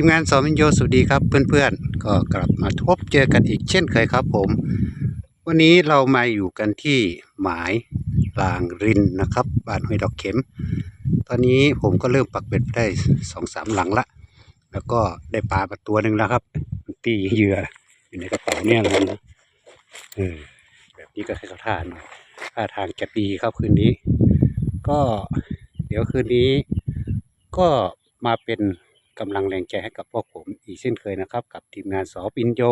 ทีมงานสอมินโยสวัสดีครับเพื่อนๆ ก็กลับมาพบเจอกันอีกเช่นเคยครับผม วันนี้เรามาอยู่กันที่หมายลางรินนะครับบ้านห้วยดอกเข็ม ตอนนี้ผมก็เริ่มปักเบ็ดได้สองสามหลังละ แล้วก็ได้ปลามาตัวหนึ่งแล้วครับตีเหยื่ออยู่ในกระเป๋าเนี่ยเลยนะเออแบบนี้ก็ให้เขาท่าหน่อยท่าทางจะดีครับคืนนี้ ก็เดี๋ยวคืนนี้ ก็มาเป็น กำลังแรงใจให้กับพวกผมอีกเช่นเคยนะครับ กับทีมงานสอปินโย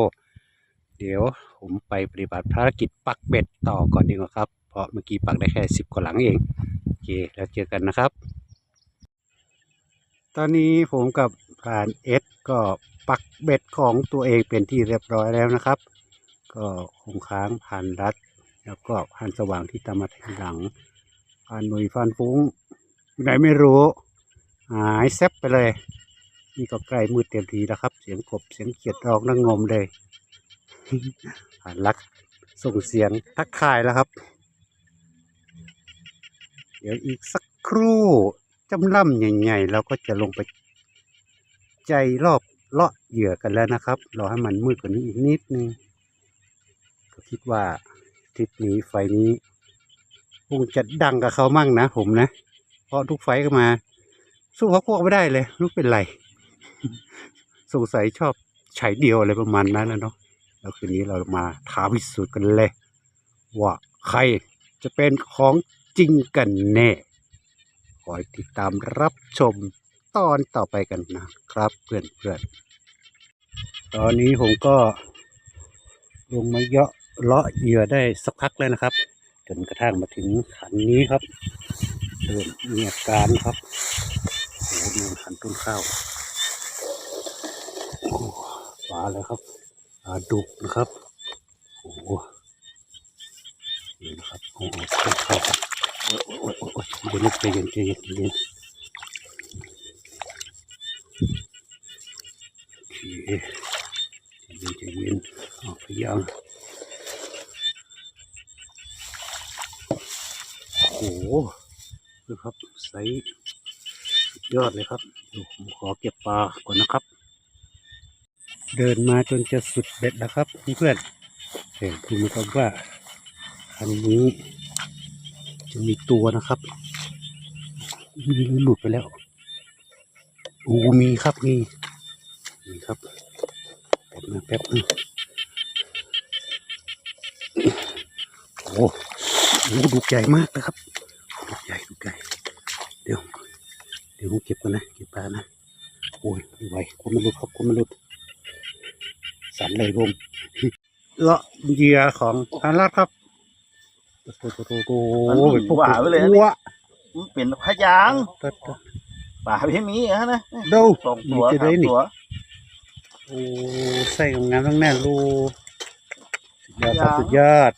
เดี๋ยวผมไปปฏิบัติภารกิจปักเบ็ดต่อก่อนดีกว่าครับ เพราะเมื่อกี้ปักได้แค่สิบกว่าหลังเองโอเคแล้วเจอกันนะครับ ตอนนี้ผมกับผ่านเอสก็ปักเบ็ดของตัวเองเป็นที่เรียบร้อยแล้วนะครับ ก็คงค้างผ่านรัด แล้วก็ผ่านสว่างที่ตามมาทีหลังผ่านหน่วยฟันฟุ้งไหนไม่รู้หายแซบไปเลย นี่ก็ใกล้มืดเต็มทีแล้วครับ เสียงกบเสียงเขียดร้องนั่งงมเลยผ่านรักส่งเสียงทักทายแล้วครับ เดี๋ยวอีกสักครู่จำล่ำใหญ่ๆเราก็จะลงไปใจรอบเลาะเหยื่อกันแล้วนะครับ รอให้มันมืดกว่านี้อีกนิดนึงก็คิดว่าทริปนี้ไฟนี้คงจะดังกับเขามั่งนะผมนะ เพราะทุกไฟก็มา สู้เขาพวกไม่ได้เลยรู้เป็นไร สงสัยชอบฉายเดียวอะไรประมาณนั้นนะเนาะแล้วคืนนี้เรามาท้าพิสูจน์กันเลย ว่าใครจะเป็นของจริงกันแน่คอยติดตามรับชมตอนต่อไปกันนะครับเพื่อนเพื่อนๆตอนนี้ผมก็ลงมาเยาะเลาะเหยื่อได้สักพักแล้วนะครับ จนกระทั่งมาถึงขันนี้ครับเริ่มมีอาการครับโอ้โหมีขันต้นข้าว ปลาเลยครับปลาดุกนะครับโอ้โหนี่นะครับโอ้โหต้นข้าวครับโอ้ยโอ้ยโอ้ยโอ้ยเดี๋ยวนึกใจเย็นใจเย็นใจเย็นโอเคใจเย็นใจเย็นเอาพยายามโอ้โหดูครับไซส์ยอดเลยครับ ผมขอเก็บปลาก่อนนะครับ เดินมาจนจะสุดเบ็ดแล้วครับเพื่อนเห็นดูนะครับว่าอันนี้จะมีตัวนะครับมีหลุดไปแล้วอ้มีครับมีมีครับแป๊บนึงแป๊บนึงโอ้โอ้โหดูใหญ่มากนะครับดูใหญ่ดูใหญ่เดี๋ยว เดี๋ยวผมเก็บกันนะ เก็บปลานะ โอ้ยไม่ไหวคนมันหลุดครับคนมันหลุด สันเลยผมเลาะเหยื่อของทานรัดครับโอ้โหโอ้โหโอ้โหมันหมุนหวาไปเลยนะนี่ ว้ามันเป็นพยางตัดตัด ป่าพี่มีอะนะดูสองตัวมันจะได้สามนี่ ตัวโอ้ใส่กับงานทั้งแน่รูสุดยอดครับสุดยอด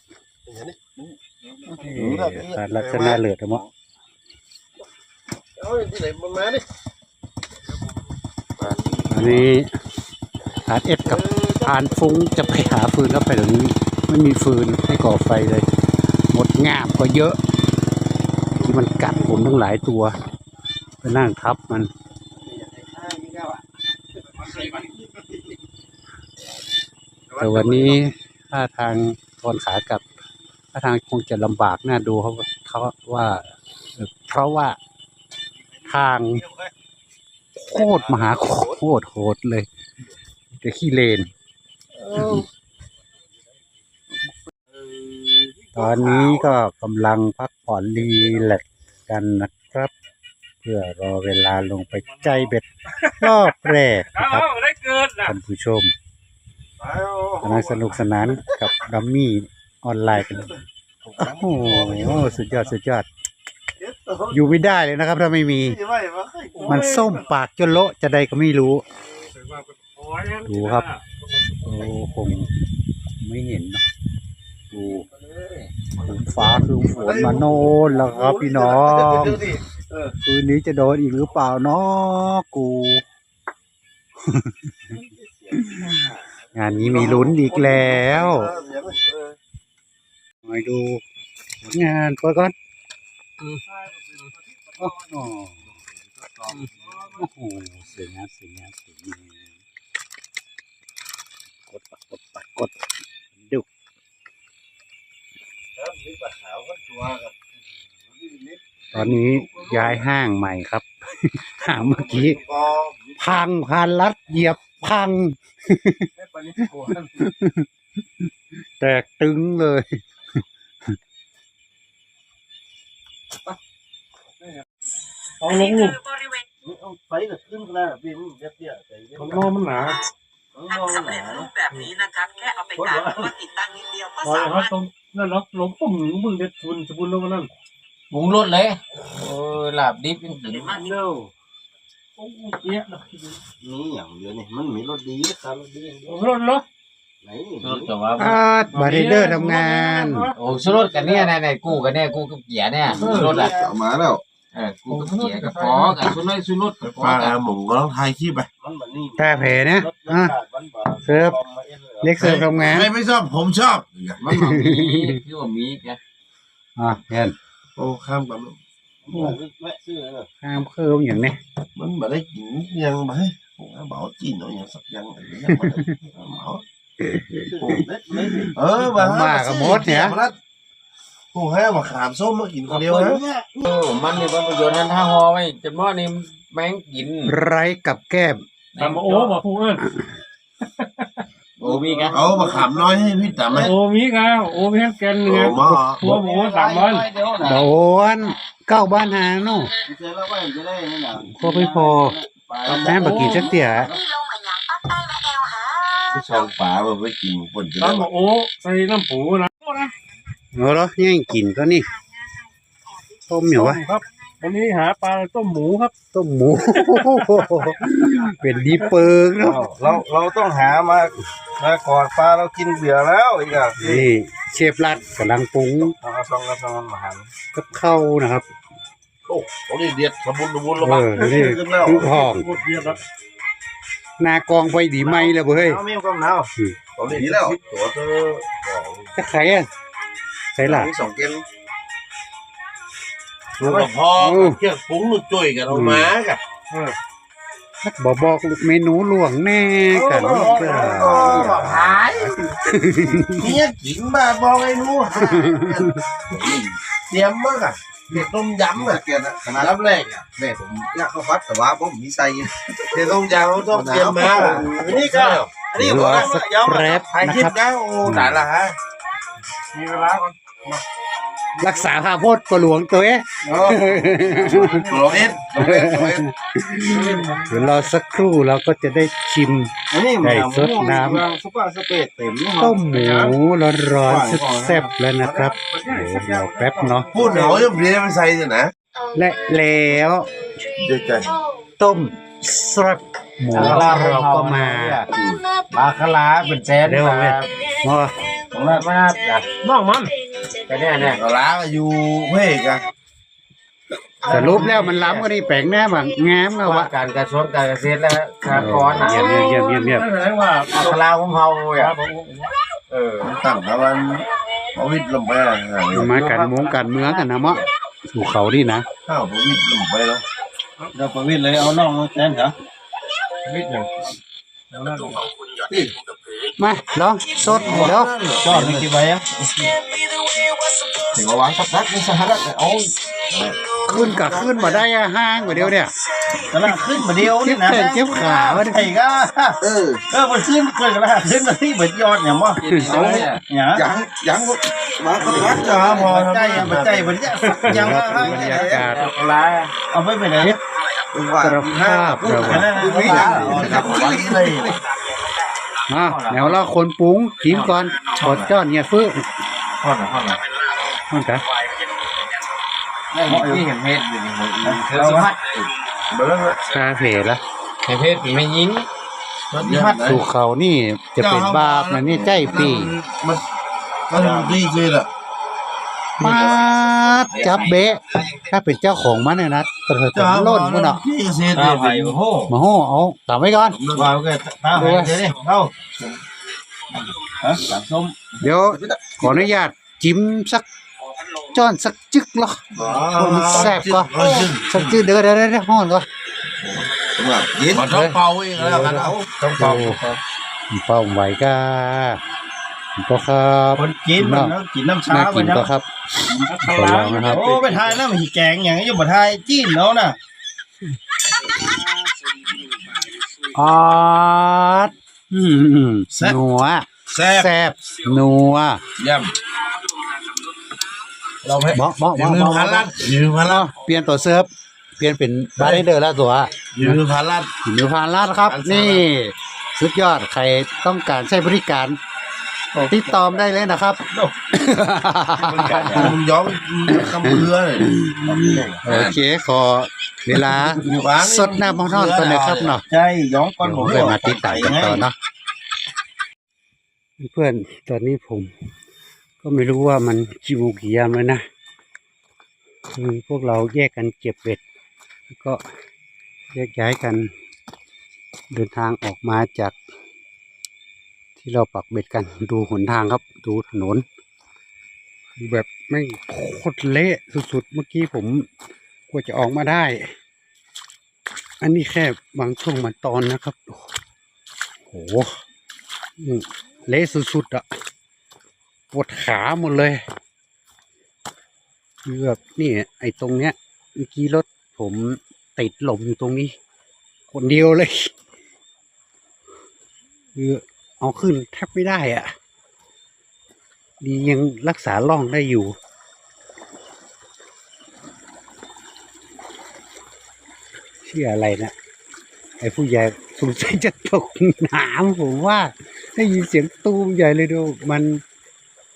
ทานรัดชนะเลือดนะมั้งเอาที่ไหนมามาดิอันนี้หาดเอฟกับพานฟุ้งจะไปหาฟืนครับไปเดี๋ยวนี้ไม่มีฟืนให้ก่อไฟเลย หมดงามก็เยอะ ที่มันกัดผมทั้งหลายตัว ไปนั่งทับมันแต่วันนี้ท่าทางตอนขากลับท่าทางคงจะลำบากน่าดูเขาเขาว่า เพราะว่าทางโคตรมหาโคตรโหดเลยจะขี้เลน ตอนนี้ก็กำลังพักผ่อนรีแลกซ์กันนะครับ เพื่อรอเวลาลงไปใจเบ็ดรอบแรกนะครับได้เกินนะท่านผู้ชมกำลังสนุกสนานกับดัมมี่ออนไลน์กัน โอ้โหสุดยอดสุดยอด อยู่ไม่ได้เลยนะครับ ถ้าไม่มี มันส้มปากจนโละจะใดก็ไม่รู้ ดูครับ โอ้คงไม่เห็นนะดูคืนฟ้าคืนฝนมาโน่นแล้วครับพี่น้องคืนนี้จะโดนอีกหรือเปล่าเนาะกู งานนี้มีลุ้นอีกแล้วมาดูผลงานก่อนก่อนโอ้โหโอ้โหสวยงามสวยงามสวยงามกดปา กกดปากกดดูมีปลาขาวก็ตัวกับตอนนี้ย้ายห้างใหม่ครับ ห้างเมื่อกี้ก็พังพานรัดเหยียบพังไม่ปนิโกนแตกตึงเลยเอาลงลูกเอาไปกับขึ้นก็ได้พี่มันเตี้ยๆแต่เยอะมันนอนมันหนามัน ทำมองสำหเร็นาจรูปแบบนี้นะครับ แค่เอาไปกางหรือว่าติดตั้งนิดเดียวก็พอสาเขามารถตรงนั่นเนาะลงปุ่มมึงเด็ดทุนสบุนแล้วมันนั่นปรุงรสเลยโอ้ยลาบดิบยังกินเร็วโอ้เจี๊ยนะนี่อย่างเดียวนี่มันมีรถดีนะครับรถดีอย่างเดียวโอ้รถเหรอไหนรสแต่ว่าอาดบาร์เดอร์ทำงาน โอ้สุรสกันเนี่ยนะในกูกันเนี่ยกูกับเกียร์เนี่ยสุรสอะเอามาแล้ว เออกูกับเกียร์กับพอกับสุรสสุรสกับพอป้ากัอานหมงก็ต้องถ่ายคลิปไปมันแบบนี้แก้แผลนะรถอะขาดมันบาเสิร์ฟเล็กเสิร์ฟทำงานใครไม่ชอบผมชอบมันบ่มีคือว่ามีแกอะเห็นโอ้ข้ามกันแม่ซื้อเลยข้ามเคิมอย่างนี้มันมาได้กินยังไปผมบอกจีนเอาอย่างสักยังอะไรอย่างเงี้ยมาโอ้เล็ดเล็ดเออมามากับมดเนี่ยโอ้ให้มาขามส้มมากินคนเดียวนะโอ้มันนี่มันประโยชน์นั้นถ้าหอไว้จนหม้อนี่แมงกินไรกับแก้มทำโอ้มาพูดเอิ้นโอ้มีกันเอามาขามน้อยให้พี่ต๋ำไหมโอ้มีกาโอ้มีแกนโอ้เนี่ยมาหัวหมูสามวันเดี๋ยวนะโดนเก้าบ้านหางเนาะเจอแล้วว่าจะได้นี่นะพอไม่พอแม่บักกี่จักเตี่ยนี่ลงมาอย่างปั๊บใต้มาแอลหาที่ช่องป่ามาไปกินคนจะได้ทำโอ้ใส่น้ำปูนะ เอาเหรอแย่งกินก็นี่ต้มเหนียววะครับ วันนี้หาปลาต้มหมูครับ ต้มหมู เป็นดีเปิงเนาะเราเราต้องหามามาก่อนปลาเรากินเบื่อแล้วอีกอะนี่เชฟรัดกำลังปรุงเอาซองกระซองมาหันกับข้าวนะครับโอ้โหนี่เด็ดสมบูรณ์สมบูรณ์แล้วเอบ้างอนี่คือห้องโคตรเยี่ยมแล้วหนากองไฟดีไหมเลยเว้ยเอามีความหนาวตอนนี้แล้วตัวเธอจะใครอะ ใส่ล่ะ มีสองเกมตัวพอเครื่องปรุงนุ่จุ้ยกันเอามากันบอกบอกเมนูหลวงแน่กันเพื่อหายเนี่ยกินมาบอกไอ้นู้เตรียมมากอะเด็ดต้มยำอะเกียรขนาดรับแรกอะแม่ผมอยากเข้าวัดแต่ว่าผมมีใส่เด็ดต้มยำต้องเตรียมมาอันนี้ก็อันนี้รผมอสักแป๊บถ่ายนะคลิคปรับ นะโอ้ไหนล่ะฮะมีเวลาก่อน รักษาพาโพดประหลวงตัวเอ๊ะโรเอ็นโรเอ็นโรเอ็นเดี๋ยวรอสักครู่เราก็จะได้ชิม อันนี้ไก่สดน้ำ ซุปเปอร์สเปซเต็มนี่ต้มหมูร้อนๆแซ่บๆแล้วนะครับเดี๋ยวรอแป๊บเนาะพูดเหนาจะเปลี่ยนไปใส่เนี่ยนะและแล้วเดี๋ยวใจต้มแซ่บหมูเราก็มาปลาคลาเป็นแสนเร็วเว้ยมาของเรามาจ้ะน้องมัน แต่เนี่ยเนี่ยก็ล้างอยู่เพ่กัน สรุปแล้วมันล้ำก็นี่แปลงแน่บังงามแล้วว่าวะการกระทรวงการเกษตรและสหกรณ์อะเยี่ยมเยี่ยมเยี่ยมเยี่ยมเยี่ยมนั่นแสดงว่าปลาคลาของเฮาอะเออตั้งแต่วันพวิทย์ลงไปอะมากันมงกันเมืองกันนะมะสู่เขานี่นะข้าวพวิทย์ลงไปแล้วเราประวิตรเลยเอาน่องมาแทนเหรอวิทย์อย่าง มาลองสดเดี๋ยวจอดมีกี่ใบอะถึงว่าวางสักพักในสหรัฐเอาขึ้นกับขึ้นมาได้อะห้างกว่าเดียวเนี่ยกำลังขึ้นมาเดียวเจ็นี่บนะแขนเจ็บขาวะเนี่ยไอ้ก็เออเออมันขึ้นเพื่อนกำลังขึ้นมาที่เหมือนยอดอย่างว่าเอาเนี่ยอย่างยังยังมาก็พักจ้าพอใจยังมันใจมันจะยังว่าบรรยากาศปลาคลาเอาไปไปไหน ว่าสารภาพเราอันอะนั้นไม่ได้จับวันเลยอะแนวเราคนปรุงชิมก่อนกดจ้อนเนี่ยฟื้นพ่อหน่อยพ่อหน่อยมันกะนี่ที่เห็นเพชรอยู่นี่เธอสิพัดเบอร์คาเฟ่ละเห็นเพชรไม่ยิงรถที่พัดสู่เขานี่จะเป็นบาปนะนี่ใจปีมันมันดีจริงอะ มาดจับเบะถ้าเป็นเจ้าของมันเนี่ยนะกระเถิดจะล่นมันอะที่เกษตรตาไผ่โอ้โหมาโหเอาตามไว้ก่อนว้าวแกตาไผ่เดี๋ยวนี่เข้าฮะสามส้มเดี๋ยวขออนุญาตจิ้มสักจ้อนสักจึกเหรอสักจืดเดี๋ยวเดี๋ยวเดี๋ยวห้อนก่อนแบบยินมันต้องเป่าเองแล้วกันเอาต้องเป่าเป้าไหวก้า ก็ครับคนกินมันต้องกินน้ำชาน่าก่กิอนนนะก็ครับอัตขอลาลองนะครับ โอ้ไปทายน้ำหีแกงอย่างนี้อยู่บ่ทายจีนเนาะน่ะออดอืมนัวแซ่บแซ่บนัวเยี่ยมเราให้บอกบอกยืบอกมบอกพันล้านยืมพันล้านเปลี่ยนตัวเซิร์ฟเปลี่ยนเป็นบาร์เดอร์แล้วตัวยืมพันล้านหิวพานลาดครับอันสามนี่ สุดยอดใครต้องการใช้บริการ ติดต่อมได้เลยนะครับ มึงย้อมคำเพื่อเลยโอเคขอเวลาสดน้ำมันร้อนก่อนนะครับเนาะใช่ย้อมก่อนเดี๋ยวผมค่อยมาติดตามกันต่อเนาะเพื่อนตอนนี้ผม ก็ไม่รู้ว่ามันกี่โมงกี่ยามแล้วนะคือพวกเราแยกกันเก็บเบ็ดแล้วก็แยกย้ายกันเดินทางออกมาจาก ที่เราปักเบ็ดกันดูหนทางครับ ดูถนน แบบไม่โคตรเละสุดๆ เมื่อกี้ผมกว่าจะออกมาได้ อันนี้แค่บางช่วงบางตอนนะครับโอ้โหเละสุดๆอะปวดขาหมดเลยคือแบบนี่ไอ้ตรงเนี้ยเมื่อกี้รถผมติดหลมอยู่ตรงนี้ คนเดียวเลยคือ เอาขึ้นแทบไม่ได้อะดียังรักษาล่องได้อยู่ เชื่ออะไรนะไอ้ผู้ใหญ่สงสัยจะตกน้ำผมว่า ได้ยินเสียงตูมใหญ่เลยดูมัน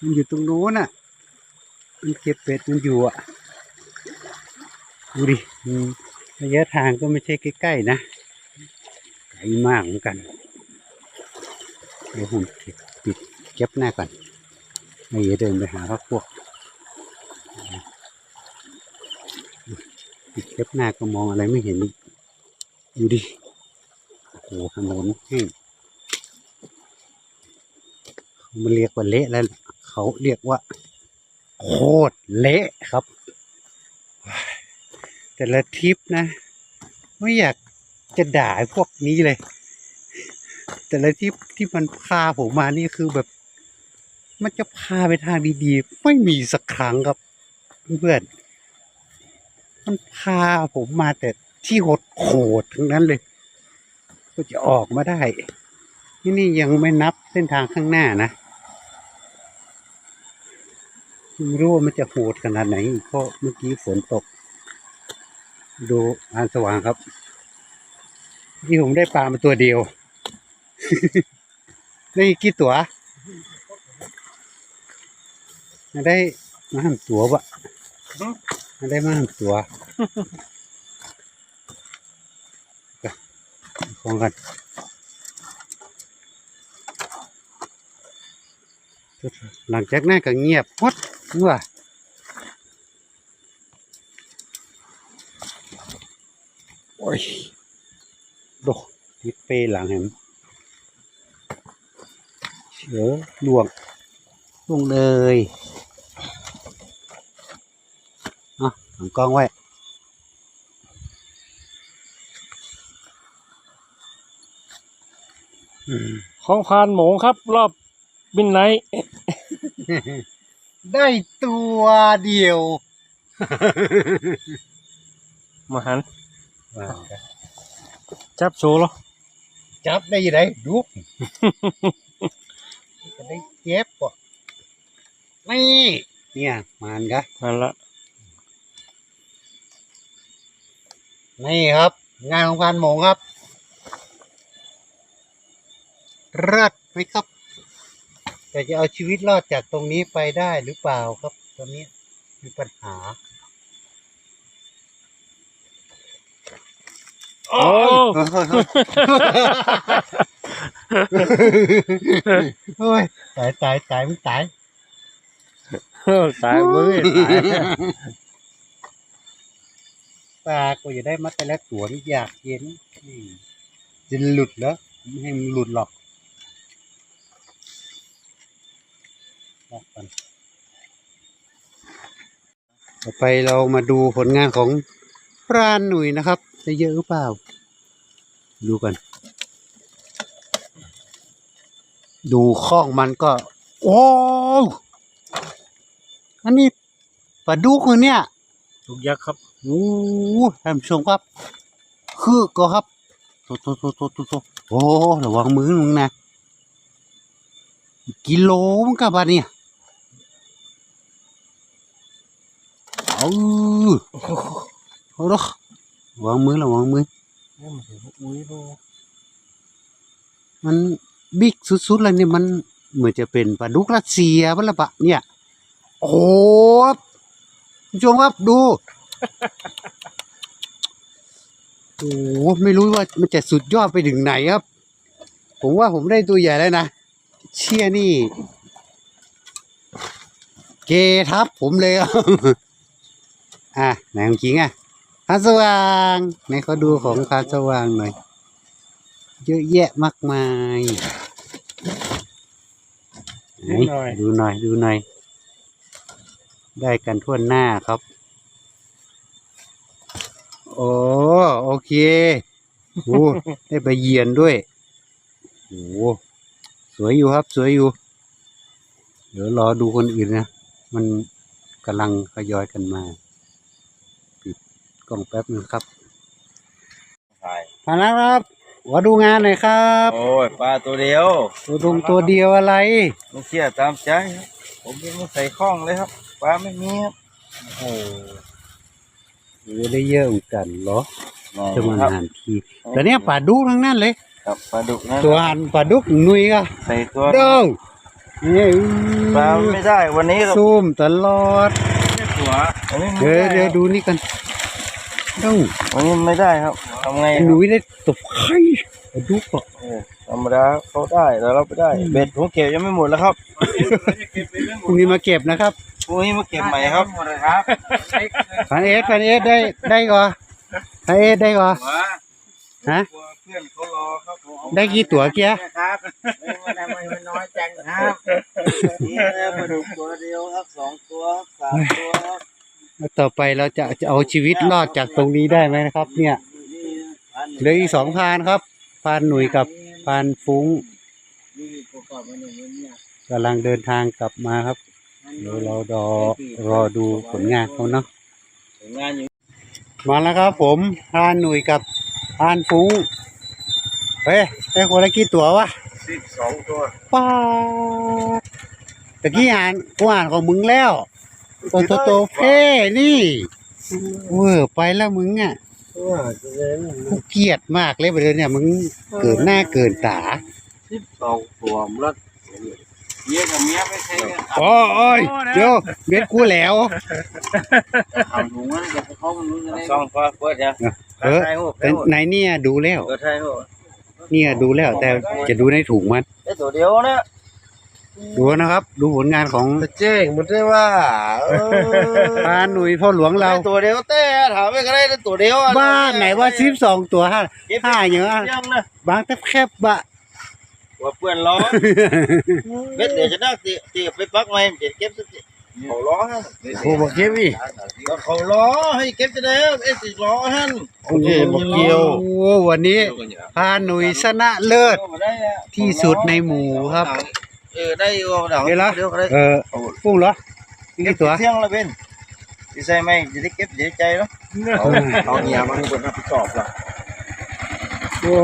มันอยู่ตรงโน้นอะ มันเก็บเป็ดมันอยู่อะ ดูดิอืมระยะทางก็ไม่ใช่ใกล้ๆนะไกลมากเหมือนกัน เดี๋ยวผมปิดเก็บหน้าก่อนไม่อย่าเดินไปหาพวกพวกปิดเก็บหน้าก็มองอะไรไม่เห็นอีกดูดิโอ้โหถนนแห้งเขามันเรียกว่าเละแล้วเขาเรียกว่า โคตรเละครับ แต่ละทริปนะ ไม่อยากจะด่าพวกนี้เลย แต่ละทริปที่มันพาผมมานี่คือแบบ มันจะพาไปทางดีๆ ไม่มีสักครั้งครับ เพื่อนมันพาผมมาแต่ที่โหดโหดทั้งนั้นเลย ก็จะออกมาได้ที่นี่ยังไม่นับเส้นทางข้างหน้านะไม่รู้ว่ามันจะโหดขนาดไหนเพราะเมื่อกี้ฝนตก ดูอานสว่างครับ ที่ผมได้ปลามาตัวเดียว ได้กี่ตัวมาได้มาห้ามตัวบะมาได้มาห้ามตัวของกันหลังจากนั้นก็เงียบหมดว่ะโอ้ยโดติดเปหลังเห็น เสือลวงลวงเลยอะหลังกล้องไว้อืมของพานหมูครับ รอบบินไนท์ได้ตัวเดียว มาหัน จับโชว์เหรอจับได้ยังไงดูจะได้ เจ็บป่ะนี่เนี่ยมันกะนั่นละนี่ครับ งานของพันหมงครับเลิศไหมครับ แต่จะเอาชีวิตรอดจากตรงนี้ไปได้หรือเปล่าครับตอนนี้มีปัญหาโอ้ โอ้ยตายตายตายมึงตายตายมือตายปลาก็จะได้มาแต่ละตัวนี่อยากเย็นนี่จะหลุดแล้วไม่ให้มันหลุดหรอกบอกกันต่อไปเรามาดูผลงานของพรานหนุ่ยนะครับ จะเยอะหรือเปล่า ดูกัน ดูข้องมันก็ โอ้วอันนี้ปลาดุกเหรอเนี่ยลูกยักษ์ครับโอ้โหท่านผู้ชมครับ คือก็ครับโตโตโตโตโตโตโอ้ระวังมือมึงนะกิโลมันกับบาดเนี่ยเอาเอาดอกระวังมือระวังมือนี่มันถึงอุ้ยโลมัน บิ๊กสุดๆเลยเนี่ยมันเหมือนจะเป็นปลาดุกรัสเซียบ้างละปะเนี่ย โอ้โหคุณผู้ชมครับดู โอ้โหไม่รู้ว่ามันจะสุดยอดไปถึงไหนครับ ผมว่าผมได้ตัวใหญ่แล้วนะ เชี่ยนี่ เกทับผมเลยอะอะไหนของจริงอะคาสว่างไหนเขาดูของคาสว่างหน่อย เยอะแยะมากมาย ไหนดูหน่อย ดูหน่อย ได้กันทั่วหน้าครับ โอ้โอเคโอ้ได้ไปเยียนด้วยโอ้สวยอยู่ครับ สวยอยู่ เดี๋ยวรอดูคนอื่นนะ มันกำลังทยอยกันมาปิดกล้องแป๊บนึงครับใช่มาแล้วครับ มาดูงานหน่อยครับ โอ้ยปลาตัวเดียวตัวดงตัวเดียวอะไรไม่เชื่อตามใจครับผมยังไม่ใส่ข้องเลยครับปลาไม่มีครับโอ้โหได้เยอะเหมือนกันเหรอจะมาครับหันทีแต่เนี้ยปลาดุกทั้งนั้นเลย ครับปลาดุกนะตัวหันปลาดุกหนุยก็ใส่ตัวเด้อนี่ปลาไม่ได้วันนี้เราซูมตลอดตัววันนี้เดี๋ยวไม่ไเดี๋ยวดูนี่กัน เด้าวันนี้ไม่ได้ครับทำไงคหรับนุยได้ตบไข่ปลาดุกอะเออธรรมดาเขาได้แต่เราไม่ได้ เบ็ดผมเก็บยังไม่หมดแล้วครับพรุ่งนี้มาเก็บนะครับพรุ่งนี้มาเก็บใหม่ครับพันเอสพันเอสได้ได้ก่อนพันเอสได้ก่อนฮะเพื่อนเขารอครับผมได้กี่ตัวเกียครับไม่ได้ไม่น้อยจังครับนี่นะปลาดุกตัวเดียวครับสองตัวสามตัวครับ ต่อไปเราจะจะเอาชีวิตรอดจากตรงนี้ได้ไหมนะครับ เนี่ยเหลืออีกสองพานครับ พานหนุ่ยกับพานฟุ้งกำลังเดินทางกลับมาครับเดี๋ยวเรารอรอดูผลงานเขาเนาะงานอยู่มาแล้วครับ ผมพานหนุ่ยกับพานฟุ้งเฮ้ยได้คนละกี่ตัววะสิบสองตัวป้าดตะกี้อ่านกูอ่านของมึงแล้ว โตโตโตเพ่นี่เวอร์ไปแล้วมึงอะว่าจะเล่นกูเกลียดมากเลยประเดี๋ยวเนี่ยมึงเกินหน้าเกินตาสิบสองตัวมรถเมียกับเมียไม่ใช่กันโอ้ยเดี๋ยวเบ็ดกูแล้วเอาถุงนั้นกับเขามันนู้นจะได้สองฟ้าเปิดจ้ะเออใช่หูแต่ไหนเนี่ยดูแล้วเออใช่หูเนี่ยดูแล้วแต่จะดูในถุงมันได้ตัวเดียวนะ ดูนะครับ ดูผลงานของเจ๊งมันได้ว่าเออพานหนุ่ยพ่อหลวงเราได้ตัวเดียวแต่ถามไปก็ได้ตัวเดียวอะบ้านไหนว่าสิบสองตัวห้าเก็บห้าอย่างอะยังนะบางแทบแคบบะว่าเพื่อนล้อเบ็ดเดี๋ยวจะได้ตีตีไปปักไว้เดี๋ยวเก็บสักทีเขาล้อฮะโอ้บอกเก็บอีกก็เขาล้อให้เก็บจะได้เอ้สิล้อฮั่นโอเคบอกเกี่ยวโอ้วันนี้พานหนุ่ยชนะเลิศเอามาได้อะที่สุดในหมู่ครับ เออได้อยู่เดี๋ยวเห็นแล้วเดี๋ยวก็ได้เออฟุ้งเหรอนี่กี่ตัวเที่ยงละเป็นดีไซน์ไหมจะได้เก็บเสียใจแล้วเอาเอาเงียมันเป็นรับผิดชอบละโอ้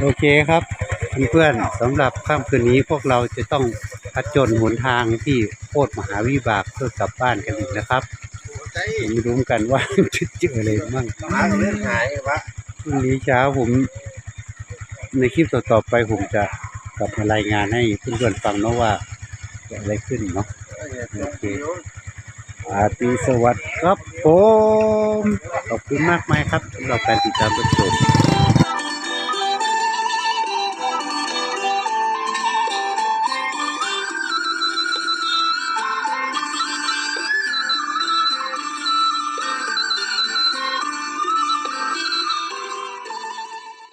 โอเคครับเพื่อนๆสำหรับค่ำคืนนี้พวกเราจะต้องผจญหนทางที่โคตรมหาวิบากเพื่อกลับบ้านกันอีกนะครับผมไม่รู้เหมือนกันว่าจะเจออะไรบ้างหาเรื่องหายวะพรุ่งนี้เช้าผม ในคลิปต่อๆไปผมจะกลับมารายงานให้เพื่อนๆฟังเนาะว่าเกิดอะไรขึ้นเนาะโอเคอาตีสวัสดิ์ครับผมขอบคุณมากมายครับสำหรับการติดตามรับชม